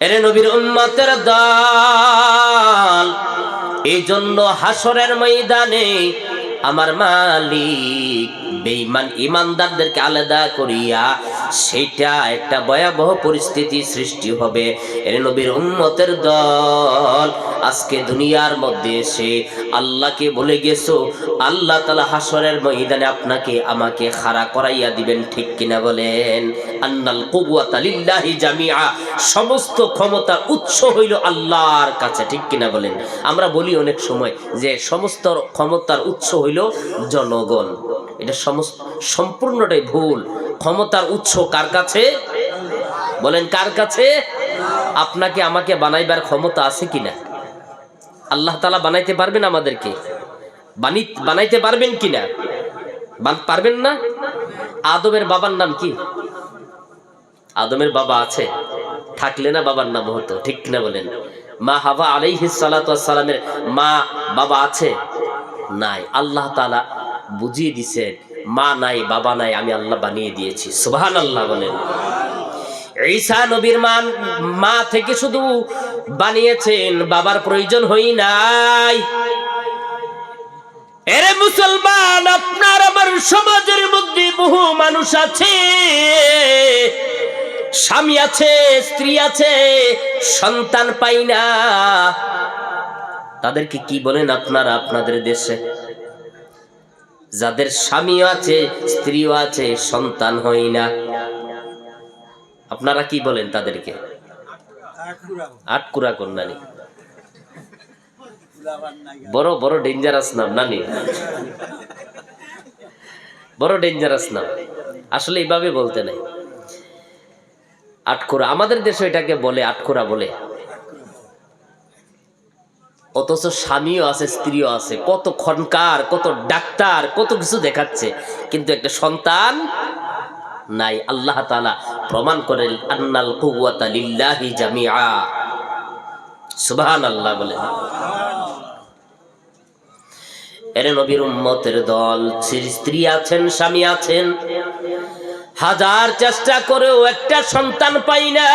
এরে নবীর উম্মতের দল এই জন্য হাসরের ময়দানে আমার মালিক বেঈমান ইমানদারদেরকে আলাদা করিয়া সেটা একটা ভয়াবহ পরিস্থিতি সৃষ্টি হবে। এর নবীর উম্মতের দল আজকে দুনিয়ার মধ্যে এসে আল্লাহকে বলে গেছো, আল্লাহ তালা হাসরের ময়দানে আপনাকে, আমাকে খাড়া করাইয়া দিবেন, ঠিক কিনা বলেন? আন্নাল কুওয়াতা লিল্লাহি জামিআ। সমস্ত ক্ষমতার উৎস হইল আল্লাহর কাছে, ঠিক কিনা বলেন? আমরা বলি অনেক সময় যে সমস্ত ক্ষমতার উৎস হইল জনগণ। এটা সমস্ত, সম্পূর্ণটাই ভুল। ক্ষমতার উৎস কার কাছে? বলেন, কার কাছে? আপনাকে, আমাকে বানাইবার ক্ষমতা আছে কিনা? আল্লাহ তালা বানাইতে পারবেন আমাদেরকে? বানি, বানাইতে পারবেন কিনা? বান- পারবেন না? আদমের বাবার নাম কি? আদমের বাবা আছে। থাকলে না বাবার নাম হতো, ঠিক কিনা বলেন? মা হাবা আলাইহিস সালামের মা, বাবা আছে? নাই। আল্লাহ তালা বুঝিয়ে দিছেন মা নাই, বাবা নাই, আমি আল্লাহ বানিয়ে দিয়েছি। সুবহান আল্লাহ বলেন। ঈসা নবীর মান মা থেকে শুধু বানিয়েছেন, বাবার প্রয়োজন হই নাই। এরে মুসলমান, আপনার আমার সমাজের মধ্যে বহু মানুষ আছে। স্বামী আছে, স্ত্রী আছে, সন্তান পাই না। তাদেরকে কি বলেন আপনারা আপনাদের দেশে? যাদের স্বামীও আছে, স্ত্রীও আছে, সন্তান হয় না। আপনারা কি বলেন তাদেরকে? আটকুরা কন্যানি। বড় বড় ডেঞ্জারাস নাম, নানি। বড় ডেঞ্জারাস নাম। আসলে এইভাবে বলতে নাই। আটকুরা আমাদের দেশে এটাকে বলে আটকুরা বলে। অথচ স্বামীও আছে, স্ত্রীও আছে। কত খনকার কত ডাক্তার, কত কিছু দেখাচ্ছে। কিন্তু একটা সন্তান নাই। আল্লাহ তাআলা প্রমাণ করেন, আন্নাল জামিআ। সুবহানাল্লাহ বলে এর নবীর উম্মতের দল স্ত্রী আছেন, স্বামী আছেন। হাজার চেষ্টা করেও একটা সন্তান পাই না।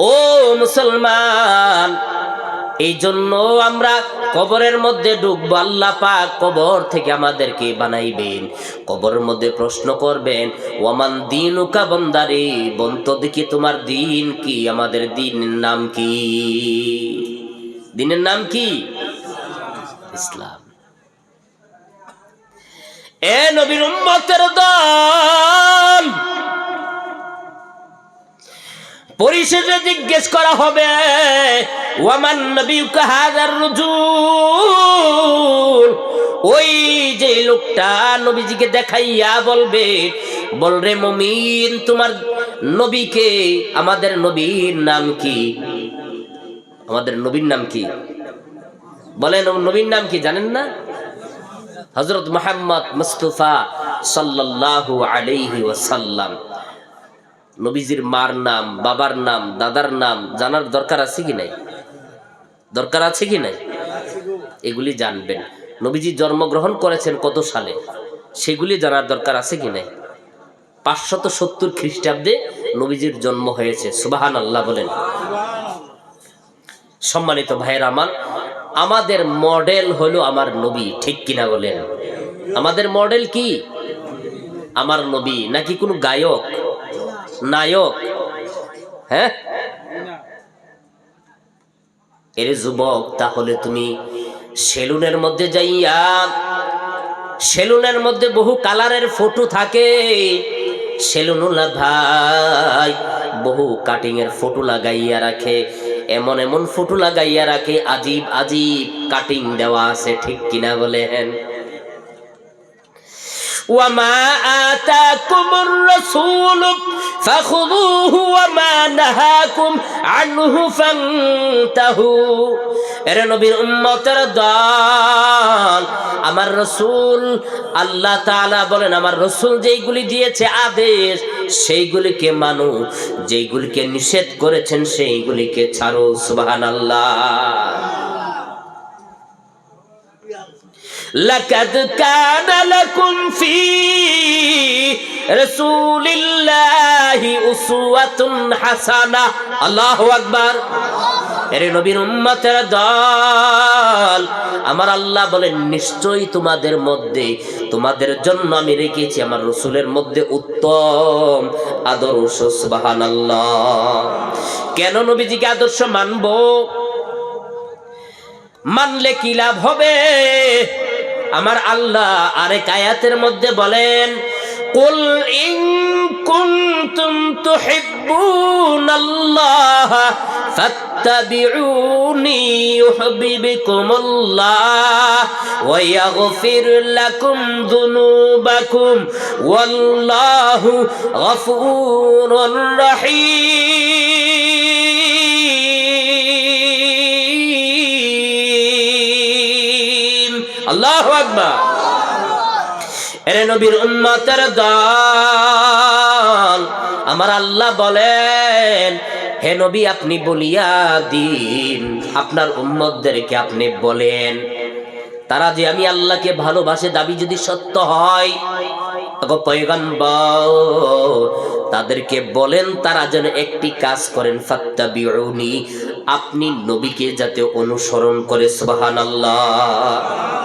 ও মুসলমান এই জন্য আমরা কবরের মধ্যে ডুববো আল্লাহ পাক কবর থেকে আমাদেরকে বানাইবেন। কবরের মধ্যে প্রশ্ন করবেন, ওয়ামান দিন উকা বন্দারে বন্ত দেখি তোমার দিন কি? আমাদের দিনের নাম কি? দিনের নাম কি? ইসলাম। এ নবীর উম্মতের দল পরিশেষে জিজ্ঞেস করা হবে, ওয়ামান নবী কাহাদার রুজুল? ওই যে লোকটা নবীজিকে দেখাইয়া বলবে বল রে মমিন, তোমার নবীকে, আমাদের নবীর নাম কি? আমাদের নবীর নাম কি? বলেন নবীর নাম কি জানেন না? হজরত মোহাম্মদ মুস্তফা সাল্লাল্লাহু আলাইহি ওয়াসাল্লাম। নবীজির মার নাম, বাবার নাম, দাদার নাম জানার দরকার আছে কি নাই? দরকার আছে কি নাই? এগুলি জানবেন। নবীজি জন্মগ্রহণ করেছেন কত সালে? সেগুলি জানার দরকার আছে কি নাই? পাঁচশত সত্তর খ্রিস্টাব্দে নবীজির জন্ম হয়েছে সুবাহান আল্লাহ বলেন। সম্মানিত ভাইয়ের আমার, আমাদের মডেল হলো আমার নবী, ঠিক কিনা বলেন? আমাদের মডেল কি? আমার নবী, নাকি কোনো গায়ক? নায়ক। হ্যাঁ? এর যুবক, তাহলে তুমি সেলুনের মধ্যে যাইয়া, সেলুনের মধ্যে বহু কালারের ফটো থাকে। সেলুনুল্লা ভাই, বহু কাটিং এর ফটো লাগাইয়া রাখে, এমন এমন ফটো লাগাইয়া রাখে, আজীব আজীব কাটিং দেওয়া আছে, ঠিক কিনা বলে বলেন? وما آتاكم الرسول فخذوه وما نهاكم عنه فانتهوا এরে নবীর উম্মতের দল আমার রসুল আল্লাহ তাআলা বলেন আমার রসুল যেইগুলি দিয়েছে আদেশ সেইগুলিকে মানো যেইগুলিকে নিষেধ করেছেন সেইগুলিকে ছাড়ো সুবহানাল্লাহ লাকাদ কানা লাকুম ফি রাসূলিল্লাহি উসওয়াতুন হাসানা আল্লাহু আকবার। এর নবীর উম্মতের দল, আমার আল্লাহ বলেন, নিশ্চয়ই তোমাদের মধ্যে, তোমাদের জন্য আমি রেখেছি আমার রসুলের মধ্যে উত্তম আদর্শ, সুবহানাল্লাহ। কেন নবীজিকে আদর্শ মানবো? মানলে কি লাভ হবে? আমার আল্লাহ আরেক আয়াতের মধ্যে বলেন, কুল ইন কুনতুম তুহিব্বুনাল্লাহ ফাত্তাবিউনি ইউহিব্বুকুমুল্লাহ ওয়া ইয়াগফির লাকুম যুনুবাকুম ওয়াল্লাহু গফুরুর রহিম. আল্লাহু আকবার। এরে নবীর দল, আমার আল্লাহ বলেন, হে নবী আপনি বলিয়া দিন, আপনার উম্মতদেরকে আপনি বলেন, তারা যে আমি আল্লাহকে ভালোবাসে দাবি যদি সত্য হয় তাদেরকে বলেন তারা যেন একটি কাজ করেন, ফাত্তাবিউনি, আপনি নবীকে যাতে অনুসরণ করে, সুবহানাল্লাহ।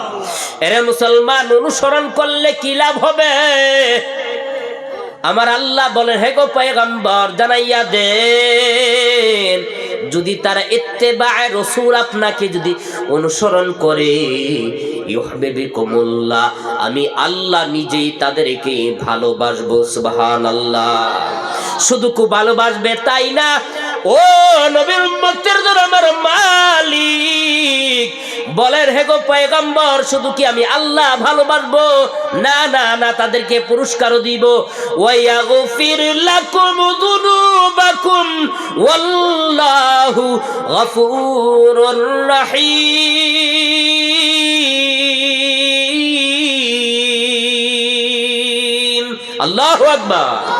এরে মুসলমান, অনুসরণ করলে কি লাভ হবে? আমার আল্লাহ বলেন, হে গো পয়গম্বর, জানাইয়া দেন, যদি তারা ইত্তেবায় রসুল আপনাকে যদি অনুসরণ করে ইউহবিবিকুমুল্লাহ আমি আল্লাহ নিজেই তাদেরকে ভালোবাসবো, সুবহানাল্লাহ। শুধু খুব ভালোবাসবে, তাই না? ও নবীর উম্মতের আমার মালিক বলেন, হে গো পয়গম্বর, শুধু কি আমি আল্লাহ ভালোবাসবো? না না না, তাদেরকে পুরস্কারও দিব। ওয়ায়াগফির লাকুম যুনুবাকুম ওয়াল্লাহু গফুরুর রহিম। আল্লাহু আকবার।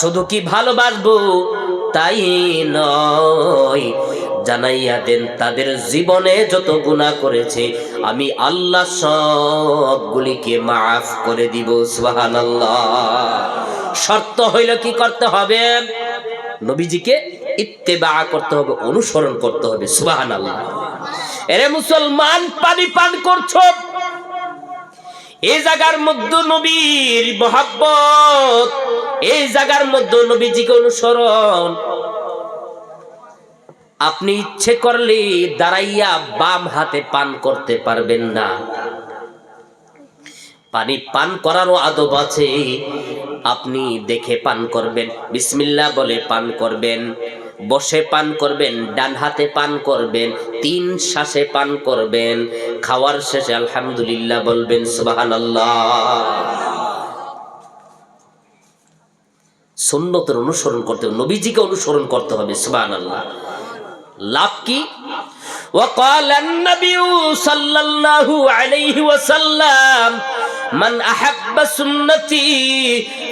শুধু কি ভালোবাসবো? তাই নয়। জানাইয়া দেন, তাদের জীবনে যত গুণা করেছে, আমি আল্লাহ সবগুলিকে মাফ করে দিব, সুবহানাল্লাহ। শর্ত হইল কি করতে হবে? নবীজিকে ইত্তেবা করতে হবে, অনুসরণ করতে হবে, সুবহানাল্লাহ। এরে মুসলমান, পানি পান করছ? এই জায়গার মধ্যে নবীর মহাব্বত এই জায়গার মধ্যে নবীজিকে অনুসরণ আপনি ইচ্ছে করলে দাঁড়াইয়া বাম হাতে পান করতে পারবেন না। পানি পান করারও আদব আছে। আপনি দেখে পান করবেন বিসমিল্লা বলে পান করবেন, বসে পান করবেন, ডান হাতে পান করবেন, তিন শ্বাসে পান করবেন, খাওয়ার শেষে আলহামদুলিল্লাহ বলবেন, সুবহানাল্লাহ। সুন্নতের অনুসরণ করতে হবে, নবীজিকে অনুসরণ করতে হবে, সুবহানাল্লাহ। লাভ কি وقال النبي صلى الله عليه وسلم من أحب سنتي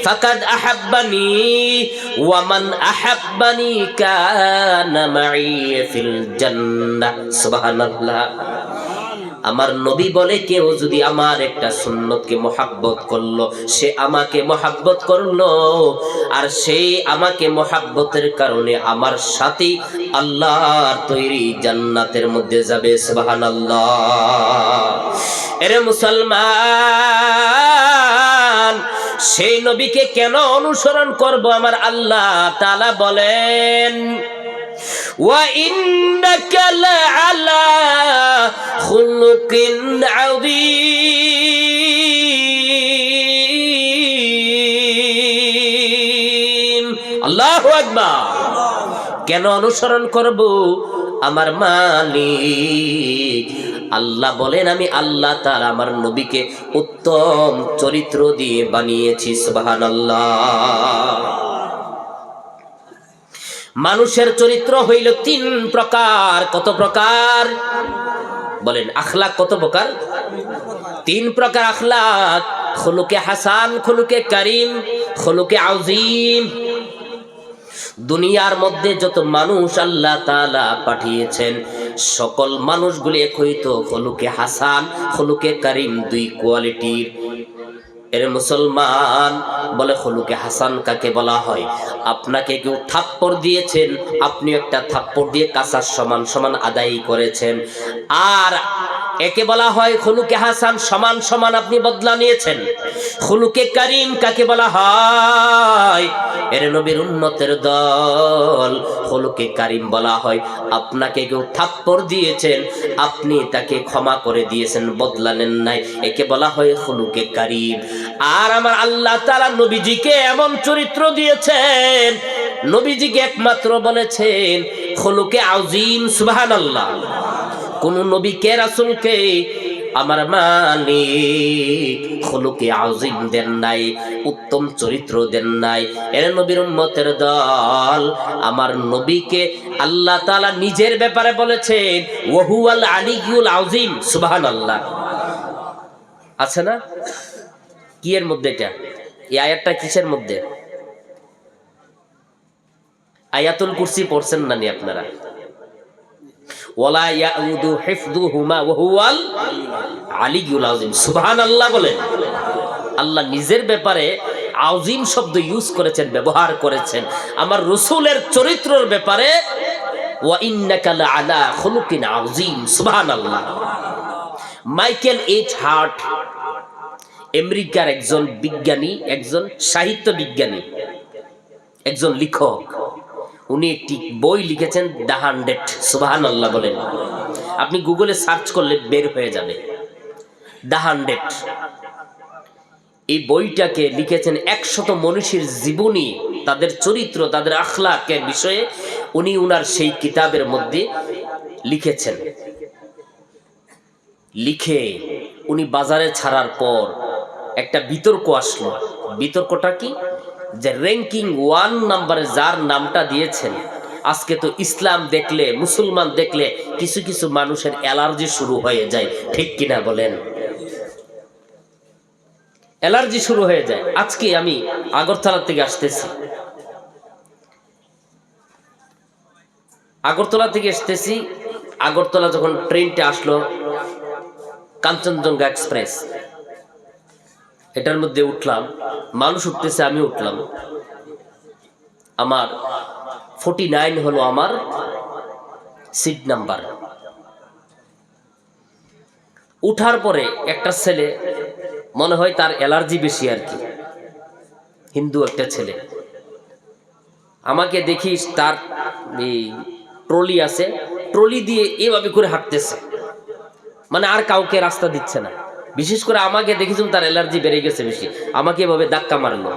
فقد أحبني ومن أحبني كان معي في الجنة سبحان الله আমার নবী বলে কেউ যদি আমার একটা সুন্নতকে মোহাব্বত করল, সে আমাকে মোহাব্বত করল। আর সেই আমাকে মোহাব্বতের কারণে আমার সাথে আল্লাহর তৈরি জান্নাতের মধ্যে যাবে, সুবহানাল্লাহ। এরে মুসলমান, সেই নবীকে কেন অনুসরণ করব? আমার আল্লাহ তাআলা বলেন وإنك لعلى خلق عظيم الله أكبر কেন অনুসরণ করব আমার মালিক আল্লাহ বলেন আমি আল্লাহ তার আমার নবীকে উত্তম চরিত্র দিয়ে বানিয়েছি সুবহানাল্লাহ মানুষের চরিত্র হইল তিন প্রকার। কত প্রকার? বলেন, আখলাক কত প্রকার? তিন প্রকার আখলাক। খলুকে হাসান, খলুকে করিম, খলুকে আজিম দুনিয়ার মধ্যে যত মানুষ আল্লাহ তালা পাঠিয়েছেন, সকল মানুষগুলি একই তো হলুকে হাসান হলুকে করিম, দুই কোয়ালিটির। এর মুসলমান বলে হলুকে হাসান কাকে বলা হয়? আপনাকে কেউ থাপ্পড় দিয়েছেন, আপনি একটা থাপ্পড় দিয়ে কাঁচার সমান সমান আদায় করেছেন। আর একে বলা হয় হলুকে হাসান, সমান সমান আপনি বদলা নিয়েছেন। হলুকে কারিম কাকে বলা হয়? এর নবীর উন্নতের দল হলুকে কারিম বলা হয়। আপনাকে কেউ থাপ্পড় দিয়েছেন, আপনি তাকে ক্ষমা করে দিয়েছেন, বদলা নেন নাই। একে বলা হয় হলুকে কারিম। আর আমার আল্লাহ তাআলা নবীজিকে এমন চরিত্র দিয়েছেন, নবীজিকে একমাত্র বলেছেন হলুকে আউজিম সুবহানাল্লাহ। কোন নবীকে রাসূলকে আমার মালিক হলুকে আউজিম দেন নাই, উত্তম চরিত্র দেন নাই। এর নবীর উম্মতের দল আমার নবীকে আল্লাহ তালা নিজের ব্যাপারে বলেছেন ওহু ওহুয়াল আলিয়ুল আউজিম সুবহানাল্লাহ। আছে না? কি এর মধ্যে এটা? এই আয়াতটা কিসের মধ্যে? আয়াতুল কুরসি পড়ছেন না নি আপনারা? আল্লাহ নিজের ব্যাপারে আউজিম শব্দ ইউজ করেছেন, ব্যবহার করেছেন। আমার রসুলের চরিত্রের ব্যাপারে লাআলা সুবহানাল্লাহ। মাইকেল এইচ হার্ট আমেরিকার একজন বিজ্ঞানী, একজন সাহিত্য বিজ্ঞানী, একজন লেখক। উনি একটি বই লিখেছেন, দ্য হান্ড্রেড সুবাহান আল্লাহ বলেন। আপনি গুগলে সার্চ করলে বের হয়ে যাবে। The hundred. এই বইটাকে লিখেছেন একশত মনীষীর জীবনী, তাদের চরিত্র, তাদের আখলাকের বিষয়ে উনি উনার সেই কিতাবের মধ্যে লিখেছেন। লিখে উনি বাজারে ছাড়ার পর একটা বিতর্ক আসলো। বিতর্কটা কি? যে র্যাঙ্কিং ওয়ান নাম্বারে যার নামটা দিয়েছেন। আজকে তো ইসলাম দেখলে, মুসলমান দেখলে কিছু কিছু মানুষের অ্যালার্জি শুরু হয়ে যায়। ঠিক কিনা বলেন? অ্যালার্জি শুরু হয়ে যায়। আজকে আমি আগরতলা থেকে আসতেছি। আগরতলা থেকে আসতেছি। আগরতলা যখন ট্রেনটা আসলো, কাঞ্চনজঙ্ঘা এক্সপ্রেস এটার মধ্যে উঠলাম, মানুষ উঠতেছে, আমি উঠলাম। আমার ফোর্টি নাইন হলো আমার সিট নাম্বার উঠার পরে একটা ছেলে, মনে হয় তার অ্যালার্জি বেশি আর কি। হিন্দু একটা ছেলে। আমাকে দেখিস তার এই ট্রলি আছে, ট্রলি দিয়ে এভাবে করে হাঁটতেছে। মানে আর কাউকে রাস্তা দিচ্ছে না। বিশেষ করে আমাকে দেখেছিলাম তার অ্যালার্জি বেড়ে গেছে বেশি। আমাকে এভাবে ধাক্কা মারলো।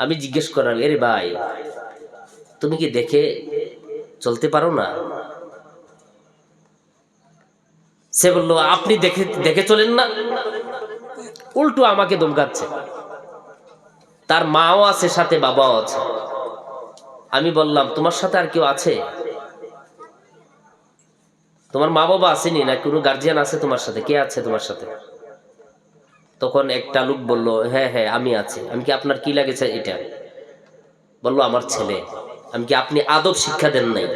আমি জিজ্ঞেস করাল এরে ভাই, তুমি কি দেখে চলতে পারো না? সে বলল, আপনি দেখে দেখে চলেন না। উল্টো আমাকে দমকাচ্ছে তার মাও আছে, সাথে বাবাও আছে। আমি বললাম, তোমার সাথে আর কেউ আছে? তোমার মা বাবা আসেনি না? কোনো গার্জিয়ান আছে তোমার সাথে? কে আছে তোমার সাথে? তখন একটা লোক বলল হ্যাঁ হ্যাঁ আমি আছি। আমি কি আপনার কি লাগেছে এটা? বলল, আমার ছেলে। আমি কি আপনি আদব শিক্ষা দেন নাই?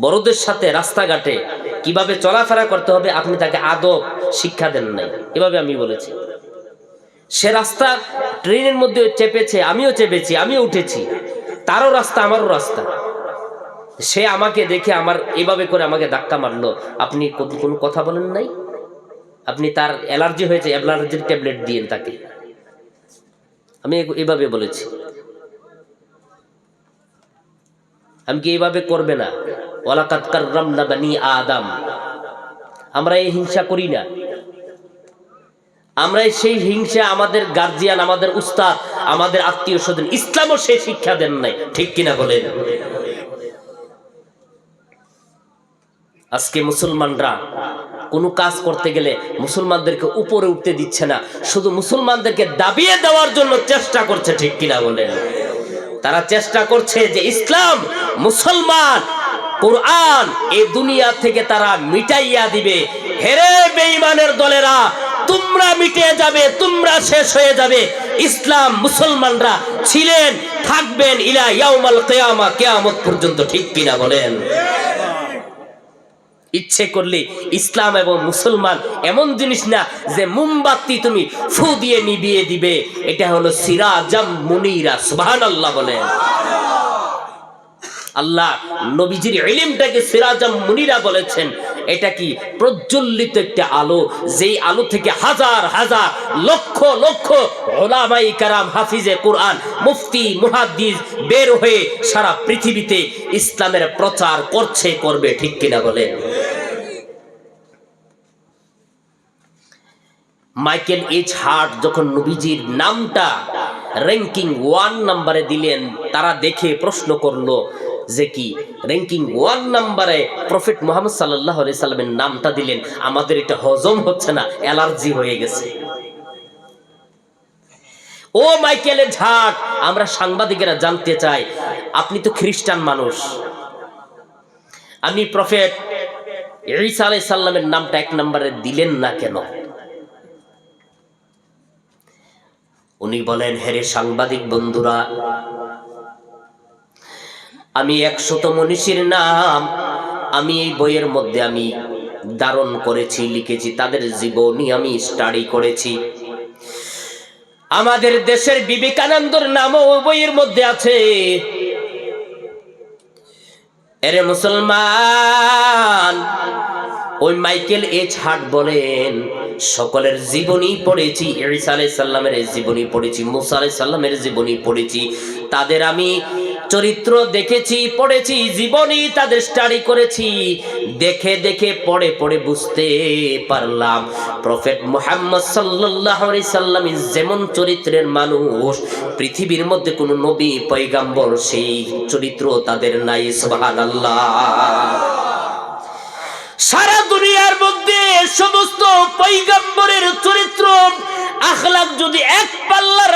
বড়দের সাথে রাস্তাঘাটে কীভাবে চলাফেরা করতে হবে আপনি তাকে আদব শিক্ষা দেন নাই? এভাবে আমি বলেছি। সে রাস্তা ট্রেনের মধ্যে চেপেছে, আমিও চেপেছি, আমিও উঠেছি। তারও রাস্তা, আমারও রাস্তা। সে আমাকে দেখে আমার এভাবে করে আমাকে ধাক্কা মারলো। আপনি কোনো কথা বলেন নাই? আপনি তার অ্যালার্জি হয়েছে, অ্যালার্জির ট্যাবলেট দিয়েন তাকে। আমি এভাবে বলেছি। আমি কি এইভাবে করবে না? ওয়ালাকাত কাররামনা বানি আদম। আমরা এই হিংসা করি না। আমরা সেই হিংসা আমাদের গার্জিয়ান আমাদের উস্তাদ, আমাদের আত্মীয় স্বজন, ইসলামও সেই শিক্ষা দেন নাই। ঠিক কিনা বলেন? আজকে মুসলমানরা কোনো কাজ করতে গেলে মুসলমানদেরকে উপরে উঠতে দিচ্ছে না, শুধু মুসলমানদেরকে দাবিয়ে দেওয়ার জন্য চেষ্টা করছে, ঠিক কিনা বলেন? তারা চেষ্টা করছে যে ইসলাম, মুসলমান, কোরআন এই দুনিয়া থেকে তারা মিটাইয়া দিবে। হেরে বেঈমানের দলেরা, তোমরা মিটে যাবে, তোমরা শেষ হয়ে যাবে। ইসলাম, মুসলমানরা ছিলেন, থাকবেন ইলা ইয়াউমাল কিয়ামা, কিয়ামত পর্যন্ত, ঠিক কিনা বলেন? ইচ্ছে করলে ইসলাম এবং মুসলমান এমন জিনিস না যে মোমবাতি তুমি ফু দিয়ে নিভিয়ে দিবে। এটা হলো সিরাজাম মুনিরা, সুবহানাল্লাহ বলেন। আল্লাহ নবীজির ইলিমটাকে সিরাজাম মুনিরা বলেছেন। এটা কি প্রজ্বলিত একটা আলো, যেই আলো থেকে হাজার হাজার লক্ষ লক্ষ ওলামাই কারাম হাফিজে কোরআন, মুফতি, মুহাদ্দিস বের হয়ে সারা পৃথিবীতে ইসলামের প্রচার করছে, করবে ঠিক কিনা বলে মাইকেল এইচ হার্ট যখন নবীজির নামটা র্যাঙ্কিং ওয়ান নাম্বারে দিলেন, তারা দেখে প্রশ্ন করল যে কি র্যাঙ্কিং ওয়ান নাম্বারে প্রফেট মোহাম্মদ সাল্লাহ সাল্লামের নামটা দিলেন, আমাদের এটা হজম হচ্ছে না অ্যালার্জি হয়ে গেছে। ও মাইকেলের ঝাট আমরা সাংবাদিকেরা জানতে চাই, আপনি তো খ্রিস্টান মানুষ। আপনি প্রফেট ঈসা আলাই সাল্লামের নামটা এক নম্বরে দিলেন না কেন? উনি বলেন হেরে সাংবাদিক বন্ধুরা, আমি একশত মনীষীর নাম, আমি এই বইয়ের মধ্যে আমি ধারণ করেছি, লিখেছি, তাদের জীবনী আমি স্টাডি করেছি। আমাদের দেশের বিবেকানন্দর নামও বইয়ের মধ্যে আছে। এরে মুসলমান ওই মাইকেল এইচ হার্ট বলেন, সকলের জীবনী পড়েছি, ঈসা আলাইহিস সাল্লামের জীবনী পড়েছি, মুসা আলাইহিস সাল্লামের জীবনী পড়েছি। তাদের আমি চরিত্র দেখেছি, পড়েছি জীবনী তাদের স্টাডি করেছি। দেখে দেখে পড়ে পড়ে বুঝতে পারলাম, প্রফেট মোহাম্মদ আলাইহি সাল্লাম যেমন চরিত্রের মানুষ, পৃথিবীর মধ্যে কোনো নবী, পয়গাম্বর সেই চরিত্র তাদের নাই, সুবহানাল্লাহ। সারা দুনিয়ার মধ্যে সমস্ত পৈগম্বরের চরিত্র আখলাক যদি এক পাল্লার